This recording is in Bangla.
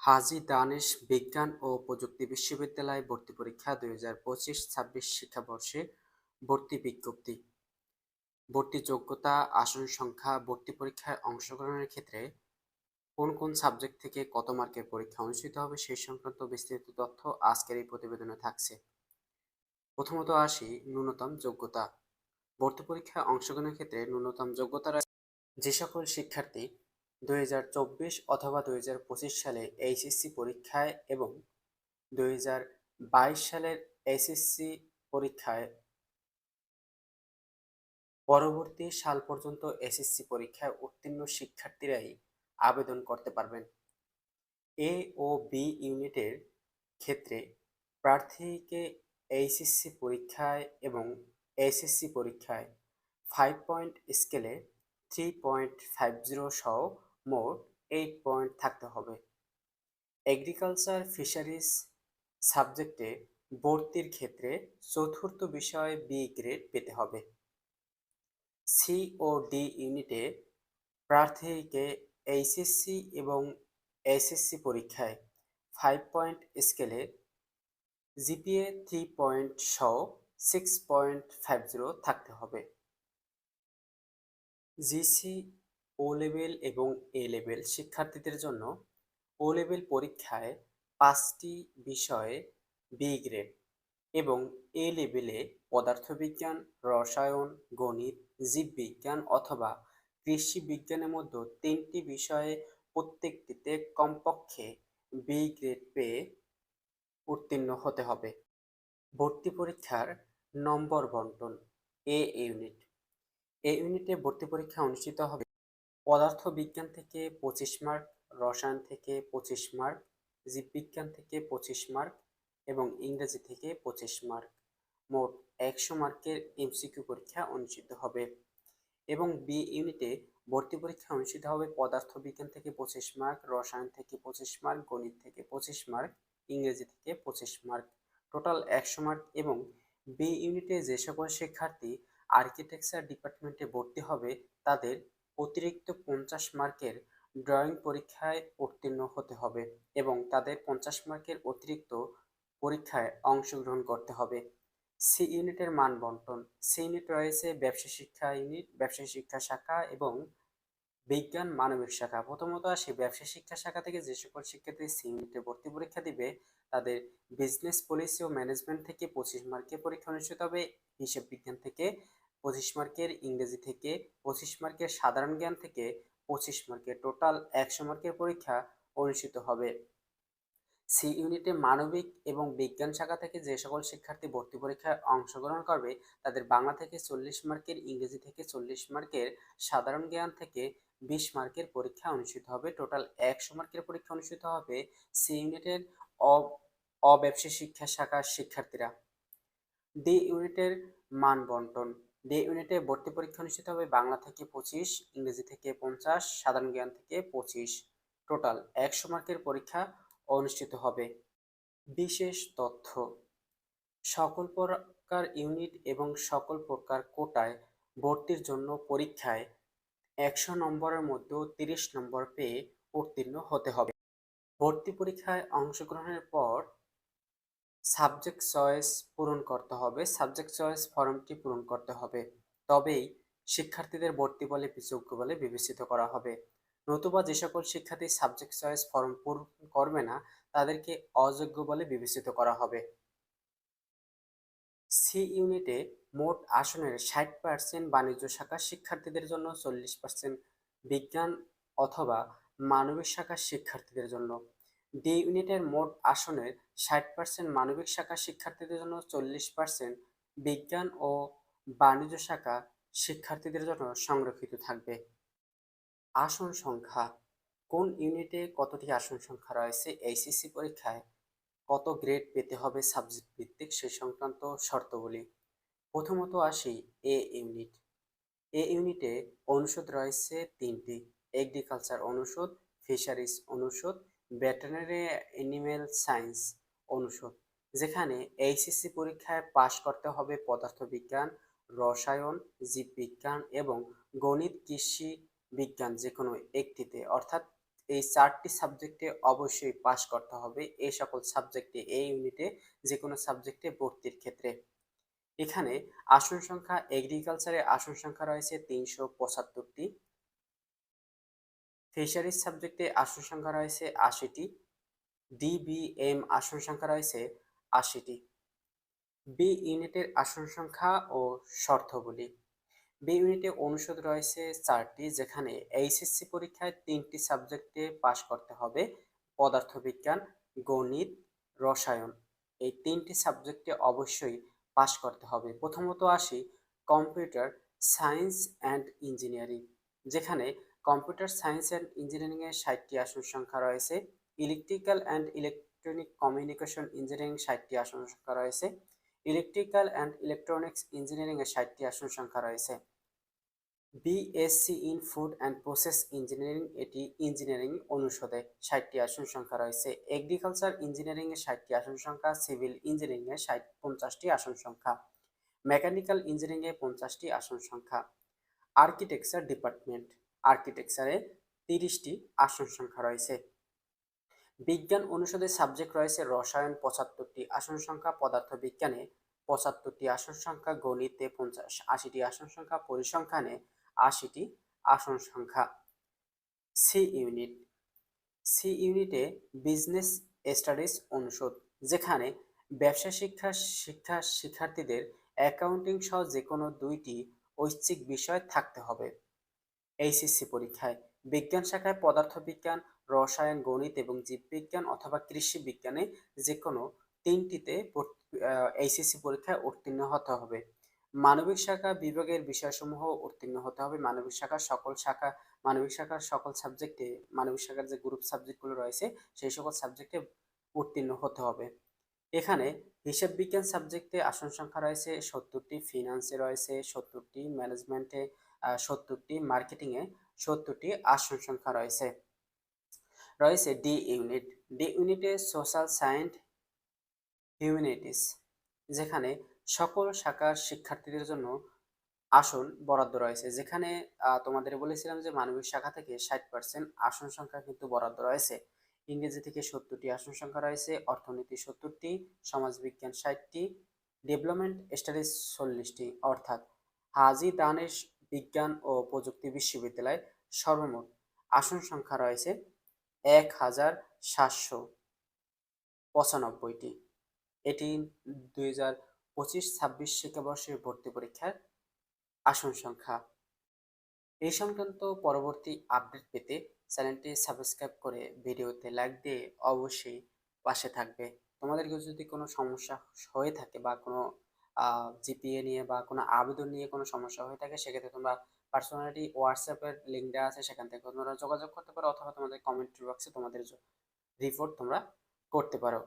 হাজী দানেশ বিজ্ঞান ও প্রযুক্তি বিশ্ববিদ্যালয় ভর্তি পরীক্ষা দুই হাজার পঁচিশ ছাব্বিশ শিক্ষাবর্ষে ভর্তি বিজ্ঞপ্তি। ভর্তি যোগ্যতা, আসন সংখ্যা, ভর্তি পরীক্ষায় অংশগ্রহণের ক্ষেত্রে কোন কোন সাবজেক্ট থেকে কত মার্কের পরীক্ষা অনুষ্ঠিত হবে সেই সংক্রান্ত বিস্তারিত তথ্য আজকের এই প্রতিবেদনে থাকছে। প্রথমত আসি ন্যূনতম যোগ্যতা। ভর্তি পরীক্ষায় অংশগ্রহণের ক্ষেত্রে ন্যূনতম যোগ্যতা যে সকল শিক্ষার্থী দুই হাজার চব্বিশ অথবা দুই হাজার পঁচিশ সালে এইচএসসি পরীক্ষায় এবং দুই হাজার বাইশ সালের এসএসসি পরীক্ষায় পরবর্তী সাল পর্যন্ত এসএসসি পরীক্ষায় উত্তীর্ণ শিক্ষার্থীরাই আবেদন করতে পারবেন। এ ও বি ইউনিটের ক্ষেত্রে প্রার্থীকে এইচএসসি পরীক্ষায় এবং এসএসসি পরীক্ষায় ফাইভ পয়েন্ট স্কেলে থ্রি পয়েন্ট ফাইভ জিরো সহ মোট এইট পয়েন্ট থাকতে হবে। এগ্রিকালচার ফিশারিজ সাবজেক্টে ভর্তির ক্ষেত্রে চতুর্থ বিষয় বি গ্রেড পেতে হবে। সি ও ডি ইউনিটে প্রার্থীকে এইচএসসি এবং এসএসসি পরীক্ষায় ফাইভ পয়েন্ট স্কেলে জিপিএ থ্রি পয়েন্ট সহ সিক্স পয়েন্ট ফাইভ জিরো থাকতে হবে। জিসি ও লেভেল এবং এ লেভেল শিক্ষার্থীদের জন্য ও লেভেল পরীক্ষায় পাঁচটি বিষয়ে বি গ্রেড এবং এ লেভেলে পদার্থবিজ্ঞান, রসায়ন, গণিত, জীববিজ্ঞান অথবা কৃষি বিজ্ঞানের মধ্যে তিনটি বিষয়ে প্রত্যেকটিতে কমপক্ষে বি গ্রেড পেয়ে উত্তীর্ণ হতে হবে। ভর্তি পরীক্ষার নম্বর বন্টন এ ইউনিট এ ইউনিটে ভর্তি পরীক্ষা অনুষ্ঠিত হবে পদার্থ বিজ্ঞান থেকে পঁচিশ মার্ক, রসায়ন থেকে পঁচিশ মার্ক, জীববিজ্ঞান থেকে পঁচিশ মার্ক এবং ইংরেজি থেকে পঁচিশ মার্ক। মোট একশো মার্কের এমসিকিউ পরীক্ষা অনুষ্ঠিত হবে এবং বি ইউনিটে ভর্তি পরীক্ষা অনুষ্ঠিত হবে পদার্থ বিজ্ঞান থেকে পঁচিশ মার্ক, রসায়ন থেকে পঁচিশ মার্ক, গণিত থেকে পঁচিশ মার্ক, ইংরেজি থেকে পঁচিশ মার্ক। টোটাল একশো মার্ক এবং বি ইউনিটে যে সকল শিক্ষার্থী আর্কিটেকচার ডিপার্টমেন্টে ভর্তি হবে তাদের অতিরিক্ত পঞ্চাশ মার্কের ড্রয়িং পরীক্ষায় উত্তীর্ণ হতে হবে এবং তাদের পঞ্চাশ মার্কের অতিরিক্ত পরীক্ষায় অংশগ্রহণ করতে হবে। সি ইউনিটের মান বন্টন। সি ইউনিট রয়েছে ব্যবসা শিক্ষা ইউনিট, ব্যবসা শিক্ষা শাখা এবং বিজ্ঞান মানবিক শাখা। প্রথমত আসি, ব্যবসা শিক্ষা শাখা থেকে যে সকল শিক্ষার্থী সি ইউনিটে ভর্তি পরীক্ষা দিবে, তাদের বিজনেস পলিসি ও ম্যানেজমেন্ট থেকে পঁচিশ মার্কের পরীক্ষা অনুষ্ঠিত হবে, হিসেব বিজ্ঞান থেকে পঁচিশ মার্কের ইংরেজি থেকে পঁচিশ মার্কের সাধারণ জ্ঞান থেকে পঁচিশ মার্কের টোটাল একশো মার্কের পরীক্ষা অনুষ্ঠিত হবে। সি ইউনিটে মানবিক এবং বিজ্ঞান শাখা থেকে যে সকল শিক্ষার্থী ভর্তি পরীক্ষায় অংশগ্রহণ করবে, তাদের বাংলা থেকে চল্লিশ মার্কের, ইংরেজি থেকে চল্লিশ মার্কের সাধারণ জ্ঞান থেকে বিশ মার্কের পরীক্ষা অনুষ্ঠিত হবে। টোটাল একশো মার্কের পরীক্ষা অনুষ্ঠিত হবে সি ইউনিটের অব্যবসায়ী শিক্ষা শাখার শিক্ষার্থীরা। ডি ইউনিটের মান বন্টন। ডি ইউনিটে ভর্তি পরীক্ষা অনুষ্ঠিত হবে বাংলা থেকে পঁচিশ, ইংরেজি থেকে পঞ্চাশ, সাধারণ জ্ঞান থেকে পঁচিশ। টোটাল একশো মার্কের পরীক্ষা অনুষ্ঠিত হবে। বিশেষ তথ্য, সকল প্রকার ইউনিট এবং সকল প্রকার কোটায় ভর্তির জন্য পরীক্ষায় একশো নম্বরের মধ্যে তিরিশ নম্বর পেয়ে উত্তীর্ণ হতে হবে। ভর্তি পরীক্ষায় অংশগ্রহণের পর সাবজেক্ট চয়েস পূরণ করতে হবে, সাবজেক্ট চয়েস ফর্মটি পূরণ করতে হবে। তবেই শিক্ষার্থীদের ভর্তি বলে যোগ্য বলে বিবেচিত করা হবে। নতুবা যে সকল শিক্ষার্থী সাবজেক্ট চয়েস ফর্ম পূরণ করবে না, তাদেরকে অযোগ্য বলে বিবেচিত করা হবে। সি ইউনিটে মোট আসনের ষাট পার্সেন্ট বাণিজ্য শাখার শিক্ষার্থীদের জন্য, চল্লিশ পার্সেন্ট বিজ্ঞান অথবা মানবিক শাখার শিক্ষার্থীদের জন্য। ডি ইউনিটের মোট আসনের ষাট পার্সেন্ট মানবিক শাখা শিক্ষার্থীদের জন্য, চল্লিশ পার্সেন্ট বিজ্ঞান ও বাণিজ্য শাখা শিক্ষার্থীদের জন্য সংরক্ষিত থাকবে। আসন সংখ্যা, কোন ইউনিটে কতটি আসন সংখ্যা রয়েছে? এইচএসসি পরীক্ষায় কত গ্রেড পেতে হবে? সাবজেক্ট ভিত্তিক সে সংক্রান্ত শর্তগুলি। প্রথমত আসি এ ইউনিট। এ ইউনিটে অনুষদ রয়েছে তিনটি, এগ্রিকালচার অনুষদ, ফিশারিজ অনুষদ ভেটেরিনারি অ্যানিমেল সায়েন্স অনুষদ, যেখানে এইচএসসি পরীক্ষায় পাশ করতে হবে পদার্থবিজ্ঞান, রসায়ন, জীববিজ্ঞান এবং গণিত, কৃষি বিজ্ঞান যে কোনো একটিতে। অর্থাৎ এই চারটি সাবজেক্টে অবশ্যই পাশ করতে হবে এই সকল সাবজেক্টে, এই ইউনিটে যে কোনো সাবজেক্টে ভর্তির ক্ষেত্রে। এখানে আসন সংখ্যা এগ্রিকালচারে আসন সংখ্যা রয়েছে তিনশো পঁচাত্তরটি। ফিশারিজ সাবজেক্টে আসন সংখ্যা রয়েছে আশিটি ডিবিএম আসন সংখ্যা রয়েছে আশিটি। বি ইউনিটের আসন সংখ্যা ও শর্তগুলি বি ইউনিটে অনুষদ রয়েছে চারটি, যেখানে এইচএসসি পরীক্ষায় তিনটি সাবজেক্টে পাশ করতে হবে, পদার্থবিজ্ঞান, গণিত, রসায়ন। এই তিনটি সাবজেক্টে অবশ্যই পাশ করতে হবে। প্রথমত আসি কম্পিউটার সায়েন্স অ্যান্ড ইঞ্জিনিয়ারিং, যেখানে কম্পিউটার সায়েন্স অ্যান্ড ইঞ্জিনিয়ারিংয়ে ষাটটি আসন সংখ্যা রয়েছে। Electrical and electronic communication engineering ষাটটি আসন সংখ্যা রয়েছে। ইলেকট্রিক্যাল অ্যান্ড ইলেকট্রনিক্স ইঞ্জিনিয়ারিংয়ে ষাটটি আসন সংখ্যা রয়েছে। BSc in food and process engineering এটি ইঞ্জিনিয়ারিং অনুষদে ষাটটি আসন সংখ্যা রয়েছে। এগ্রিকালচার ইঞ্জিনিয়ারিংয়ে ষাটটি আসন সংখ্যা সিভিল ইঞ্জিনিয়ারিংয়ে ষাট, পঞ্চাশটি আসন সংখ্যা। মেকানিক্যাল ইঞ্জিনিয়ারিংয়ে পঞ্চাশটি আসন সংখ্যা। আর্কিটেকচার ডিপার্টমেন্ট আর্কিটেকচারে তিরিশটি আসন সংখ্যা রয়েছে। বিজ্ঞান অনুষদের সাবজেক্ট রয়েছে রসায়ন পঁচাত্তরটি আসন সংখ্যা পদার্থ বিজ্ঞানে পঁচাত্তরটি আসন সংখ্যা, গণিতে পঞ্চাশ আশিটি আসন সংখ্যা, পরিসংখ্যানে আশিটি আসন সংখ্যা। সি ইউনিট সি ইউনিটে বিজনেস স্টাডিজ অনুষদ, যেখানে ব্যবসা শিক্ষা শিক্ষা শিক্ষার্থীদের অ্যাকাউন্টিং সহ যে কোনো দুইটি ঐচ্ছিক বিষয় থাকতে হবে। এইচএসসি পরীক্ষায়। বিজ্ঞান শাখায় পদার্থবিজ্ঞান, রসায়ন, গণিত এবং জীববিজ্ঞান অথবা কৃষি বিজ্ঞানে যে কোনো তিনটিতে এইচএসসি পরীক্ষায় উত্তীর্ণ হতে হবে। মানবিক শাখা বিভাগের বিষয়সমূহ উত্তীর্ণ হতে হবে। মানবিক শাখার সকল শাখা, মানবিক শাখার সকল সাবজেক্টে, মানবিক শাখার যে গ্রুপ সাবজেক্টগুলো রয়েছে, সেই সকল সাবজেক্টে উত্তীর্ণ হতে হবে। এখানে হিসাব বিজ্ঞান সাবজেক্টে আসন সংখ্যা রয়েছে, সত্তরটি ফিনান্সে রয়েছে, সত্তরটি ম্যানেজমেন্টে সত্তরটি মার্কেটিংয়ে সত্তরটি আসন সংখ্যা রয়েছে। রয়েছে ডি ইউনিট ডি ইউনিটে সোশ্যাল সায়েন্স হিউম্যানিটিস যেখানে সকল শাখার শিক্ষার্থীদের জন্য আসন বরাদ্দ রয়েছে। যেখানে তোমাদের বলেছিলাম যে মানবিক শাখা থেকে ষাট পার্সেন্ট আসন সংখ্যা কিন্তু বরাদ্দ রয়েছে। ইংরেজি থেকে সত্তরটি আসন সংখ্যা রয়েছে, অর্থনীতি সত্তরটি সমাজবিজ্ঞান ষাটটি ডেভেলপমেন্ট স্টাডিজ চল্লিশটি। অর্থাৎ হাজি দানেশ বিজ্ঞান ও প্রযুক্তি বিশ্ববিদ্যালয় সর্বমোট আসন সংখ্যা রয়েছে এক হাজার সাতশো পঁচানব্বইটি। এটি দুই হাজার পঁচিশ ছাব্বিশ শিক্ষাবর্ষের ভর্তি পরীক্ষার আসন সংখ্যা। এই সংক্রান্ত পরবর্তী আপডেট পেতে চ্যানেলটি সাবস্ক্রাইব করে ভিডিওতে লাইক দিয়ে অবশ্যই পাশে থাকবে। তোমাদেরকে যদি কোনো সমস্যা হয়ে থাকে বা কোনো জিপিএ নিয়ে বা কোনো আবেদন নিয়ে কোনো সমস্যা হয়ে থাকে, সেক্ষেত্রে তোমরা পার্সোনালিটি হোয়াটসঅ্যাপের লিঙ্ক দেওয়া আছে, সেখান থেকে তোমরা যোগাযোগ করতে পারো অথবা তোমাদের কমেন্ট বক্সে তোমাদের রিপোর্ট তোমরা করতে পারো।